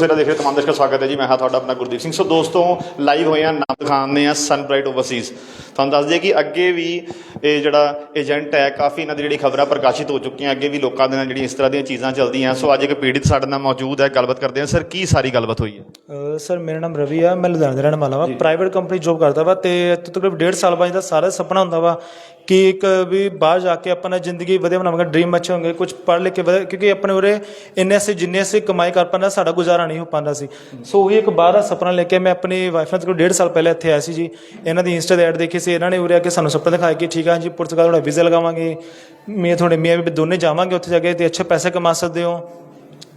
ਸਵੇਰਾ ਦੇਖ ਰਹੇ ਤਮਾਮ ਦਰਸ਼ਕਾਂ ਦਾ ਸਵਾਗਤ ਹੈ ਜੀ। ਮੈਂ ਹਾਂ ਤੁਹਾਡਾ ਆਪਣਾ ਗੁਰਦੀਪ ਸਿੰਘ। ਸੋ ਦੋਸਤੋ ਲਾਈਵ ਹੋਏ ਆ ਨਾਮ ਦਿਖਾਉਂਦੇ ਆ ਸਨਬ੍ਰਾਈਟ ਓਵਰਸੀਜ਼ ਤੁਹਾਨੂੰ ਦੱਸ ਦਈਏ ਕਿ ਅੱਗੇ ਵੀ ਇਹ ਜਿਹੜਾ ਏਜੰਟ ਹੈ ਕਾਫੀ ਇਹਨਾਂ ਦੀ ਜਿਹੜੀ ਖਬਰਾਂ ਪ੍ਰਕਾਸ਼ਿਤ ਹੋ ਚੁੱਕੀਆਂ ਅੱਗੇ ਵੀ ਲੋਕਾਂ ਦੇ ਨਾਲ ਜਿਹੜੀਆਂ ਇਸ ਤਰ੍ਹਾਂ ਦੀਆਂ ਚੀਜ਼ਾਂ ਚੱਲਦੀਆਂ। ਸੋ ਅੱਜ ਇੱਕ ਪੀੜਿਤ ਸਾਡੇ ਨਾਲ ਮੌਜੂਦ ਹੈ ਗੱਲਬਾਤ ਕਰਦੇ ਹਾਂ। ਸਰ ਕੀ ਸਾਰੀ ਗੱਲਬਾਤ ਹੋਈ ਹੈ? ਸਰ ਮੇਰਾ ਨਾਮ ਰਵੀ ਆ ਮੈਂ ਲੁਧਿਆਣੇ ਦਾ ਰਹਿਣ ਵਾਲਾ ਵਾ। ਪ੍ਰਾਈਵੇਟ ਕੰਪਨੀ ਜੋਬ ਕਰਦਾ ਵਾ ਤੇ ਤਕਰੀਬਨ ਡੇਢ ਸਾਲ ਬਾਅਦ ਦਾ ਸਾਰਾ ਸੁਪਨਾ ਹੁੰਦਾ ਵਾ ਕਿ ਇੱਕ ਵੀ ਬਾਹਰ ਜਾ ਕੇ ਆਪਣਾ ਜ਼ਿੰਦਗੀ ਵਧੀਆ ਬਣਾਵਾਂਗੇ ਡ੍ਰੀਮ ਅੱਛੇ ਹੋਣਗੇ ਕੁਝ ਪੜ੍ਹ ਲਿਖ ਕੇ ਕਿਉਂਕਿ ਆਪਣੇ ਉਰੇ ਇੰਨੇ ਅਸੀਂ ਜਿੰਨੇ ਅਸੀਂ ਕਮਾਈ ਕਰ ਪਾਉਂਦੇ ਸਾਡਾ ਗੁਜ਼ਾਰਾ ਨਹੀਂ ਹੋ ਪਾਉਂਦਾ ਸੀ। ਸੋ ਉਹੀ ਇੱਕ ਬਾਹਰ ਦਾ ਸੁਪਨਾ ਲੈ ਕੇ ਮੈਂ ਆਪਣੀ ਵਾਈਫ ਨਾਲ ਤਕਰੀਬਨ ਡੇਢ ਸਾਲ ਪਹਿਲੇ ਇੱਥੇ ਆਇਆ ਸੀ ਜੀ। ਇਹਨਾਂ ਦੀ ਇੰਸਟਾ ਦੇ ਐਡ ਦੇਖੀ ਸੀ, ਇਹਨਾਂ ਨੇ ਉਰੇ ਆ ਕੇ ਸਾਨੂੰ ਸੁਪਨਾ ਦਿਖਾਇਆ ਕਿ ਠੀਕ ਆ ਜੀ ਪੁਰਤਗਾਲ ਤੁਹਾਡਾ ਵੀਜ਼ਾ ਲਗਾਵਾਂਗੇ। ਮੈਂ ਤੁਹਾਡੇ ਮੀਆਂ ਵੀ ਦੋਨੇ ਜਾਵਾਂਗੇ ਉੱਥੇ ਜਾ ਕੇ ਤੇ ਅੱਛੇ ਪੈਸੇ ਕਮਾ ਸਕਦੇ ਹੋ।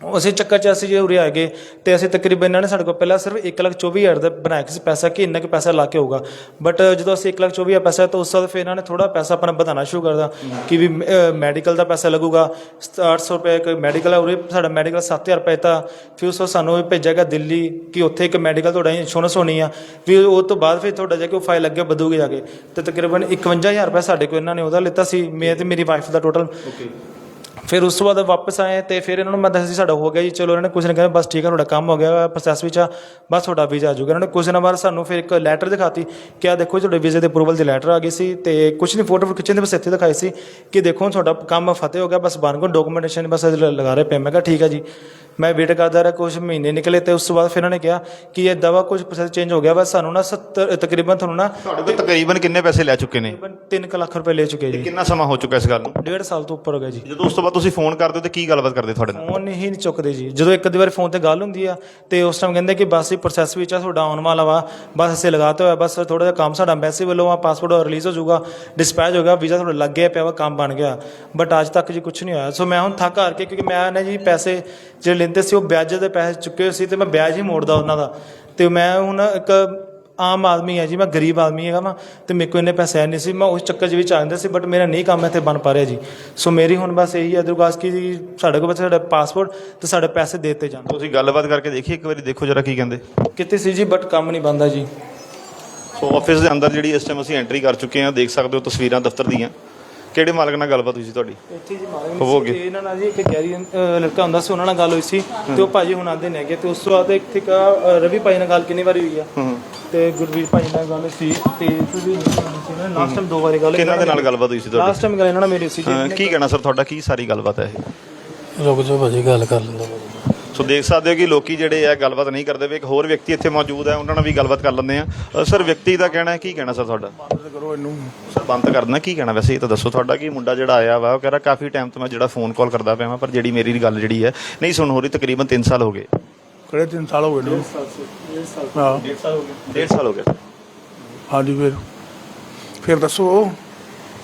ਉਸੇ ਚੱਕਰ 'ਚ ਅਸੀਂ ਜੇ ਉਰੇ ਆ ਗਏ ਤੇ ਅਸੀਂ ਤਕਰੀਬਨ ਇਹਨਾਂ ਨੇ ਸਾਡੇ ਕੋਲ ਪਹਿਲਾਂ ਸਿਰਫ 1,24,000 ਦਾ ਬਣਾਇਆ ਸੀ ਪੈਸਾ ਕਿ ਇੰਨਾ ਕੁ ਪੈਸਾ ਲਾ ਕੇ ਹੋਊਗਾ। ਬਟ ਜਦੋਂ ਅਸੀਂ 1,24,000 ਪੈਸਾ ਤਾਂ ਉਸ ਤੋਂ ਫਿਰ ਇਹਨਾਂ ਨੇ ਥੋੜਾ ਪੈਸਾ ਆਪਣਾ ਵਧਾਉਣਾ ਸ਼ੁਰੂ ਕਰਦਾ ਕਿ ਵੀ ਮੈਡੀਕਲ ਦਾ ਪੈਸਾ ਲੱਗੂਗਾ। 800 ਰੁਪਏ ਕੋਈ ਮੈਡੀਕਲ ਹੈ ਉਰੇ ਸਾਡਾ ਮੈਡੀਕਲ 7000 ਰੁਪਏ ਤਾਂ ਫਿਰ ਉਸ ਤੋਂ ਸਾਨੂੰ ਭੇਜਿਆਗਾ ਦਿੱਲੀ ਕਿ ਉੱਥੇ ਇੱਕ ਮੈਡੀਕਲ ਤੁਹਾਡਾ ਇੰਸ਼ੋਰੈਂਸ ਹੋਣੀ ਆ। ਵੀ ਉਹ ਤੋਂ ਬਾਅਦ ਫਿਰ ਤੁਹਾਡਾ ਜਾ ਕੇ ਉਹ ਫਾਈਲ ਅੱਗੇ ਵਧੂਗੀ ਜਾ ਕੇ। ਤੇ ਤਕਰੀਬਨ 51000 ਰੁਪਏ ਸਾਡੇ ਕੋਲ ਇਹਨਾਂ ਨੇ ਉਹਦਾ ਲਿੱਤਾ ਸੀ। ਮੈਂ ਤੇ ਮੇਰੀ ਵਾਈਫ ਦਾ ਟੋਟਲ ਫਿਰ ਉਸ ਤੋਂ ਬਾਅਦ ਵਾਪਸ ਆਏ ਤੇ ਫਿਰ ਇਹਨਾਂ ਨੂੰ ਮੈਂ ਦੱਸਿਆ ਸੀ, ਸਾਡਾ ਹੋ ਗਿਆ ਜੀ, ਚਲੋ ਇਹਨਾਂ ਨੇ ਕੁਝ ਨੇ ਕਹਿੰਦੇ ਬਸ ਠੀਕ ਹੈ ਤੁਹਾਡਾ ਕੰਮ ਹੋ ਗਿਆ ਪ੍ਰੋਸੈਸ ਵਿੱਚ ਆ, ਬਸ ਤੁਹਾਡਾ ਵੀਜ਼ਾ ਆ ਜਾਊਗਾ। ਇਹਨਾਂ ਨੇ ਕੁਝ ਦਿਨਾਂ ਬਾਅਦ ਸਾਨੂੰ ਫਿਰ ਇੱਕ ਲੈਟਰ ਦਿਖਾਤੀ ਕਿ ਆ ਦੇਖੋ ਤੁਹਾਡੇ ਵੀਜ਼ੇ ਦੇ ਅਪਰੂਵਲ ਦੀ ਲੈਟਰ ਆ ਗਈ ਸੀ ਤੇ ਕੁਝ ਨਹੀਂ ਫੋਟੋ ਖਿੱਚਣ ਦੇ ਬਸ ਇੱਥੇ ਦਿਖਾਈ ਸੀ ਕਿ ਦੇਖੋ ਤੁਹਾਡਾ ਕੰਮ ਫਤਿਹ ਹੋ ਗਿਆ, ਬਸ ਬਣ ਗੋ ਡਾਕੂਮੈਂਟੇਸ਼ਨ ਬਸ ਲਗਾ ਰਹੇ ਪਏ। ਮੈਂ ਕਿਹਾ, ਠੀਕ ਹੈ ਜੀ। ਮੈਂ ਵੇਟ ਕਰਦਾ ਰਿਹਾ ਕੁਝ ਮਹੀਨੇ ਨਿਕਲੇ ਤੇ ਉਸ ਤੋਂ ਬਾਅਦ ਫਿਰ ਇਹਨਾਂ ਨੇ ਕਿਹਾ ਕਿ ਇਹ ਦਵਾ ਕੁਝ ਪ੍ਰੋਸੈਸ ਚੇਂਜ ਹੋ ਗਿਆ ਬਸ ਸਾਨੂੰ ਨਾ 70 ਤਕਰੀਬਨ ਤੁਹਾਨੂੰ ਨਾ ਤੁਹਾਡੇ ਕੋਲ ਤਕਰੀਬਨ ਕਿੰਨੇ ਪੈਸੇ ਲੈ ਚੁੱਕੇ ਨੇ? ਤਕਰੀਬਨ 3 ਲੱਖ ਰੁਪਏ ਲੈ ਚੁੱਕੇ ਜੀ। ਕਿੰਨਾ ਸਮਾਂ ਹੋ ਚੁੱਕਾ ਇਸ ਗੱਲ ਨੂੰ? ਡੇਢ ਸਾਲ ਤੋਂ ਉੱਪਰ ਹੋ ਗਿਆ ਜੀ। ਜਦੋਂ ਉਸ ਤੋਂ ਬਾਅਦ ਤੁਸੀਂ ਫੋਨ ਕਰਦੇ ਹੋ ਤੇ ਕੀ ਗੱਲਬਾਤ ਕਰਦੇ ਤੁਹਾਡੇ ਨਾਲ? ਫੋਨ ਹੀ ਨਹੀਂ ਚੁੱਕਦੇ ਜੀ। ਜਦੋਂ ਇੱਕ ਅੱਧੀ ਵਾਰ ਫੋਨ ਤੇ ਗੱਲ ਹੁੰਦੀ ਆ ਤੇ ਉਸ ਟਾਈਮ ਕਹਿੰਦੇ ਕਿ ਬਸ ਇਹ ਪ੍ਰੋਸੈਸ ਵਿੱਚ ਆ ਤੁਹਾਡਾ ਆਉਣ ਵਾਲਾ ਵਾ। ਬਸ ਅਸੀਂ ਲਗਾਤੇ ਹੋਇਆ ਬਸ ਥੋੜਾ ਜਿਹਾ ਕੰਮ ਸਾਡਾ ਐਮਬੈਸੀ ਵੱਲੋਂ ਆ ਪਾਸਪੋਰਟ ਰਿਲੀਜ਼ ਹੋ ਜਾਊਗਾ ਡਿਸਪੈਚ ਹੋ ਗਿਆ ਵੀਜ਼ਾ ਤੁਹਾਡਾ ਲੱਗ ਗਿਆ ਪਿਆ ਵਾ ਕੰਮ ਬਣ ਗਿਆ। ਬਟ ਅੱਜ ਤੱਕ ਜੀ ਕੁਝ ਨਹੀਂ ਹੋਇਆ। ਸੋ ਮੈਂ ਹੁਣ ਥੱਕ ਹਾਰ ਕੇ ਕਿਉਂਕਿ ਮੈਂ ਨਾ ਜੀ ਪੈਸੇ ਜਿਹੜੇ ਲੈਂਦੇ ਸੀ ਉਹ ਵਿਆਜ ਦੇ ਪੈਸੇ ਚੁੱਕੇ ਹੋਏ ਸੀ ਤੇ ਮੈਂ ਵਿਆਜ ਹੀ ਮੋੜਦਾ ਉਹਨਾਂ ਦਾ। ਤੇ ਮੈਂ ਹੁਣ ਇੱਕ ਆਮ ਆਦਮੀ ਹੈ ਜੀ ਮੈਂ ਗਰੀਬ ਆਦਮੀ ਹੈਗਾ ਵਾ ਤੇ ਮੇਰੇ ਕੋਲ ਇੰਨੇ ਪੈਸੇ ਨਹੀਂ ਸੀ। ਮੈਂ ਉਸ ਚੱਕਰ 'ਚ ਵਿੱਚ ਆ ਜਾਂਦਾ ਸੀ ਬਟ ਮੇਰਾ ਨਹੀਂ ਕੰਮ ਇੱਥੇ ਬਣ ਪਾ ਰਿਹਾ ਜੀ। ਸੋ ਮੇਰੀ ਹੁਣ ਬਸ ਇਹੀ ਹੈ ਦਰਗਾਸ ਕਿ ਜੀ ਸਾਡੇ ਕੋਲ ਬਸ ਸਾਡਾ ਪਾਸਪੋਰਟ ਤੇ ਸਾਡੇ ਪੈਸੇ ਦੇ ਦਿੱਤੇ ਜਾਣ। ਤੁਸੀਂ ਗੱਲਬਾਤ ਕਰਕੇ ਦੇਖੀ ਇੱਕ ਵਾਰੀ ਦੇਖੋ ਜਰਾ ਕੀ ਕਹਿੰਦੇ। ਕਿਤੇ ਸੀ ਜੀ ਬਟ ਕੰਮ ਨਹੀਂ ਬੰਦਾ ਜੀ। ਸੋ ਆਫਿਸ ਦੇ ਅੰਦਰ ਜਿਹੜੀ ਇਸ ਟਾਈਮ ਅਸੀਂ ਐਂਟਰੀ ਕਰ ਚੁੱਕੇ ਹਾਂ ਦੇਖ ਸਕਦੇ ਹੋ ਤਸਵੀਰਾਂ ਦਫ਼ਤਰ ਦੀਆਂ। ਕਿਹੜੇ ਮਾਲਕ ਨਾਲ ਗੱਲਬਾਤ ਹੋਈ ਸੀ ਤੁਹਾਡੀ? ਇੱਥੇ ਜੀ ਮਾਲਕ। ਸੀ ਤੇ ਇਹਨਾਂ ਨਾਲ ਜੀ ਇੱਕ ਗੈਰੀ ਅਹ, ਲੜਕਾ ਹੁੰਦਾ ਸੀ ਉਹਨਾਂ ਨਾਲ ਗੱਲ ਹੋਈ ਸੀ ਤੇ ਉਹ ਭਾਜੀ ਹੁਣ ਆਉਂਦੇ ਨੇ ਹੈਗੇ ਤੇ ਉਸ ਤੋਂ ਬਾਅਦ ਇੱਕ ਇੱਕ ਅਹ, ਰਵੀ ਭਾਈ ਨਾਲ ਗੱਲ ਕਿੰਨੀ ਵਾਰੀ ਹੋਈ ਆ? ਹੂੰ ਤੇ ਗੁਰਵੀਰ ਭਾਈ ਨਾਲ ਗੱਲ ਸੀ ਤੇ ਤੁਸੀਂ ਲਾਸਟ ਟਾਈਮ ਦੋ ਵਾਰੀ ਗੱਲ ਹੋਈ। ਕਿਹਨਾਂ ਦੇ ਨਾਲ ਗੱਲਬਾਤ ਹੋਈ ਸੀ ਤੁਹਾਡੀ? ਲਾਸਟ ਟਾਈਮ ਗੱਲ ਇਹਨਾਂ ਨਾਲ ਮੇਰੀ ਸੀ ਜੀ। ਹਾਂ, ਕੀ ਕਹਿਣਾ ਸਰ ਤੁਹਾਡਾ ਕੀ ਸਾਰੀ ਗੱਲਬਾਤ ਹੈ ਇਹ? ਰੁਕ ਜਾਓ ਭਾਜੀ ਗੱਲ ਕਰ ਲੈਂਦਾ ਭਾਜੀ ਸੋ ਦੇਖ ਸਕਦੇ ਹੋ ਕਿ ਲੋਕੀ ਜਿਹੜੇ ਆ ਗੱਲਬਾਤ ਨਹੀਂ ਕਰਦੇ ਵੇ ਇੱਕ ਹੋਰ ਵਿਅਕਤੀ ਇੱਥੇ ਮੌਜੂਦ ਹੈ ਉਹਨਾਂ ਨਾਲ ਵੀ ਗੱਲਬਾਤ ਕਰ ਲੈਂਦੇ ਆ। ਸਰ ਵਿਅਕਤੀ ਦਾ ਕਹਿਣਾ ਹੈ ਕੀ ਕਹਿਣਾ ਸਰ ਤੁਹਾਡਾ? ਬੰਦ ਕਰੋ ਇਹਨੂੰ। ਸਰ ਬੰਦ ਕਰਨਾ ਕੀ ਕਹਿਣਾ ਵੈਸੇ? ਇਹ ਤਾਂ ਦੱਸੋ ਤੁਹਾਡਾ ਕੀ ਮੁੰਡਾ ਜਿਹੜਾ ਆਇਆ ਵਾ ਉਹ ਕਹਿ ਰਿਹਾ ਕਾਫੀ ਟਾਈਮ ਤੋਂ ਮੈਂ ਜਿਹੜਾ ਫੋਨ ਕਾਲ ਕਰਦਾ ਪਿਆ ਵਾਂ ਪਰ ਜਿਹੜੀ ਮੇਰੀ ਗੱਲ ਜਿਹੜੀ ਹੈ ਨਹੀਂ ਸੁਣ ਹੋ ਰਹੀ ਤਕਰੀਬਨ 3 ਸਾਲ ਹੋ ਗਏ। ਕਿਹੜੇ ਤਿੰਨ ਸਾਲ ਹੋ ਗਏ ਨੇ? ਹਾਂ 1.5 ਸਾਲ ਹੋ ਗਿਆ 1.5 ਸਾਲ ਹੋ ਗਿਆ ਹਾਂਜੀ ਫਿਰ। ਫਿਰ ਦੱਸੋ।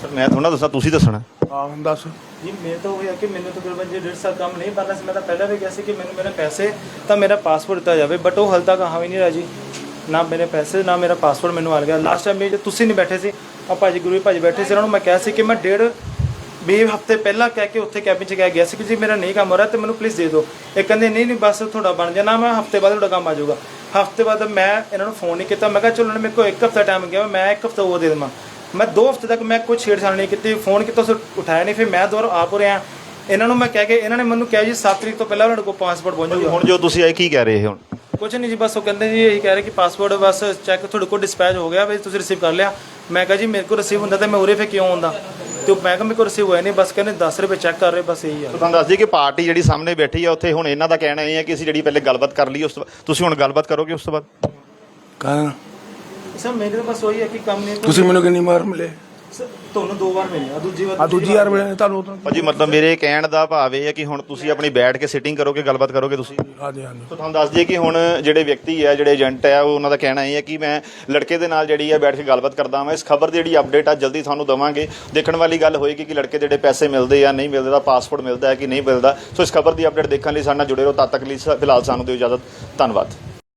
ਸਰ ਮੈਂ ਥੋੜਾ ਦੱਸਾਂ ਤੁਸੀਂ ਦੱਸਣਾ। ਹਾਂ ਦੱਸ। ਜੀ, ਮੇਰੇ ਤਾਂ ਹੋਇਆ ਕਿ ਮੈਨੂੰ ਤਕਰੀਬਨ ਜੇ ਡੇਢ ਸਾਲ ਕੰਮ ਨਹੀਂ ਬਣਨਾ ਸੀ, ਮੈਂ ਤਾਂ ਪਹਿਲਾਂ ਵੀ ਕਿਹਾ ਸੀ ਕਿ ਮੈਨੂੰ ਮੇਰੇ ਪੈਸੇ, ਤਾਂ ਮੇਰਾ ਪਾਸਪੋਰਟ ਦਿੱਤਾ ਜਾਵੇ ਬਟ ਉਹ ਹਾਲ ਤੱਕ ਆ ਵੀ ਨਹੀਂ ਰਿਹਾ ਨਾ ਮੇਰੇ ਪੈਸੇ, ਨਾ ਮੇਰਾ ਪਾਸਪੋਰਟ ਮੈਨੂੰ ਆ ਗਿਆ। ਲਾਸਟ ਟਾਈਮ ਜੇ ਤੁਸੀਂ ਨਹੀਂ ਬੈਠੇ ਸੀ ਆ ਭਾਜੀ ਗੁਰੂ ਭਾਜੀ ਬੈਠੇ ਸੀ, ਉਹਨਾਂ ਨੂੰ ਮੈਂ ਕਿਹਾ ਸੀ ਕਿ ਮੈਂ ਡੇਢ, ਵੀਹ ਹਫ਼ਤੇ ਪਹਿਲਾਂ ਕਹਿ ਕੇ ਉੱਥੇ ਕੈਬਿਨ 'ਚ ਕਹਿ ਗਿਆ ਸੀ ਕਿ ਜੀ ਮੇਰਾ ਨਹੀਂ ਕੰਮ ਹੋ ਰਿਹਾ, ਤੇ ਮੈਨੂੰ ਪਲੀਜ਼ ਦੇ ਦਿਓ। ਇਹ ਕਹਿੰਦੇ, ਨਹੀਂ ਨਹੀਂ, ਬਸ ਤੁਹਾਡਾ ਬਣ ਜਾਣਾ ਮੈਂ ਹਫ਼ਤੇ ਬਾਅਦ ਤੁਹਾਡਾ ਕੰਮ ਆ ਜਾਊਗਾ। ਹਫ਼ਤੇ ਬਾਅਦ ਮੈਂ ਇਹਨਾਂ ਨੂੰ ਫੋਨ ਨਹੀਂ ਕੀਤਾ। ਮੈਂ ਕਿਹਾ, ਚਲੋ ਮੇਰੇ ਕੋਲ ਇੱਕ ਹਫ਼ਤਾ ਟਾਈਮ ਗਿਆ, ਮੈਂ ਇੱਕ ਹਫ਼ਤਾ ਉਹ ਦੇ ਦੇਵਾਂ। ਮੈਂ ਦੋ ਹਫ਼ਤੇ ਤੱਕ ਮੈਂ ਕੋਈ ਛੇੜਛਾੜ ਨਹੀਂ ਕੀਤੀ ਫੋਨ ਕੀਤਾ ਉਸ ਉਠਾਇਆ ਨਹੀਂ ਫਿਰ ਮੈਂ ਦੁਬਾਰਾ ਆਪ ਰਿਹਾ ਇਹਨਾਂ ਨੂੰ ਮੈਂ ਕਹਿ ਕੇ ਇਹਨਾਂ ਨੇ ਮੈਨੂੰ ਕਿਹਾ ਜੀ 7 ਤਰੀਕ ਤੋਂ ਪਹਿਲਾਂ ਤੁਹਾਡੇ ਕੋਲ ਪਾਸਪੋਰਟ ਪਹੁੰਚ ਜਾਊਗਾ। ਹੁਣ ਜੋ ਤੁਸੀਂ ਆਏ ਕੀ ਕਹਿ ਰਹੇ ਹੁਣ? ਕੁਝ ਨਹੀਂ ਜੀ ਬਸ ਉਹ ਕਹਿੰਦੇ ਜੀ ਇਹੀ ਕਹਿ ਰਹੇ ਕਿ ਪਾਸਪੋਰਟ ਬਸ ਚੈੱਕ ਤੁਹਾਡੇ ਕੋਲ ਡਿਸਪੈਚ ਹੋ ਗਿਆ ਵੀ ਤੁਸੀਂ ਰਿਸੀਵ ਕਰ ਲਿਆ। ਮੈਂ ਕਿਹਾ ਜੀ ਮੇਰੇ ਕੋਲ ਰਿਸੀਵ ਹੁੰਦਾ ਤਾਂ ਮੈਂ ਉਰੇ ਫੇ ਕਿਉਂ ਆਉਂਦਾ? ਤੇ ਉਹ ਮੈਂ ਕਿਹਾ ਮੇਰੇ ਕੋਲ ਰਿਸੀਵ ਹੋਇਆ ਨਹੀਂ ਬਸ ਕਹਿੰਦੇ 10 ਰੁਪਏ ਚੈੱਕ ਕਰ ਰਹੇ ਬਸ ਇਹੀ ਆ। ਤੁਹਾਨੂੰ ਦੱਸ ਦਈਏ ਕਿ ਪਾਰਟੀ ਜਿਹੜੀ ਸਾਹਮਣੇ ਬੈਠੀ ਆ ਉੱਥੇ ਹੁਣ ਇਹਨਾਂ ਦਾ ਕਹਿਣਾ ਇਹ ਹੈ ਕਿ ਅਸੀਂ ਜਿਹੜੀ ਪਹਿਲੇ ਗੱਲਬਾਤ ਕਰ ਲਈ ਉਸ ਤੋਂ ਬਾਅਦ ਤੁਸੀਂ ਹੁਣ ਗੱਲਬਾਤ ਕਰੋਗੇ ਉਸ ਤੋਂ ਬਾਅਦ? ਕਹਾਂ ਸਰ ਮੇਰੇ ਤਾਂ ਬਸ ਉਹੀ ਹੈ ਕਿ ਕੰਮ ਨਹੀਂ ਤੁਸੀਂ ਮੈਨੂੰ ਕਿੰਨੀ ਵਾਰ ਮਿਲੇ? ਸਰ, ਤੁਹਾਨੂੰ ਦੋ ਵਾਰ ਮਿਲਿਆ ਦੂਜੀ ਵਾਰ ਆ ਦੂਜੀ ਵਾਰ ਮਿਲੇ ਤੁਹਾਨੂੰ ਉਦੋਂ ਭਾਜੀ ਮਤਲਬ ਮੇਰੇ ਕਹਿਣ ਦਾ ਭਾਵ ਇਹ ਹੈ ਕਿ ਹੁਣ ਤੁਸੀਂ ਆਪਣੀ ਬੈਠ ਕੇ ਸਿਟਿੰਗ ਕਰੋਗੇ ਗੱਲਬਾਤ ਕਰੋਗੇ ਤੁਸੀਂ? ਹਾਂਜੀ ਹਾਂਜੀ। ਸੋ ਤੁਹਾਨੂੰ ਦੱਸ ਦਈਏ ਕਿ ਹੁਣ ਜਿਹੜੇ ਵਿਅਕਤੀ ਹੈ ਜਿਹੜੇ ਏਜੰਟ ਹੈ ਉਹ ਉਹਨਾਂ ਦਾ ਕਹਿਣਾ ਇਹ ਹੈ ਕਿ ਮੈਂ ਲੜਕੇ ਦੇ ਨਾਲ ਜਿਹੜੀ ਹੈ ਬੈਠ ਕੇ ਗੱਲਬਾਤ ਕਰਦਾ ਹਾਂ ਇਸ ਖਬਰ ਦੀ ਜਿਹੜੀ ਅਪਡੇਟ ਆ ਜਲਦੀ ਤੁਹਾਨੂੰ ਦਵਾਂਗੇ। ਦੇਖਣ ਵਾਲੀ ਗੱਲ ਹੋਏਗੀ ਕਿ ਲੜਕੇ ਦੇ ਜਿਹੜੇ ਪੈਸੇ ਮਿਲਦੇ ਆ ਨਹੀਂ ਮਿਲਦੇ ਦਾ ਪਾਸਪੋਰਟ ਮਿਲਦਾ ਹੈ ਕਿ ਨਹੀਂ ਮਿਲਦਾ। ਸੋ ਇਸ ਖਬਰ ਦੀ ਅਪਡੇਟ ਦੇਖਣ ਲਈ ਸਾਡੇ ਨਾਲ ਜੁੜੇ ਰਹੋ ਤਦ ਤੱਕ ਲਈ ਸ- ਫਿਲਹਾਲ ਸਾਨੂੰ ਦਿਓ ਇਜਾਜ਼ਤ। ਧੰਨਵਾਦ।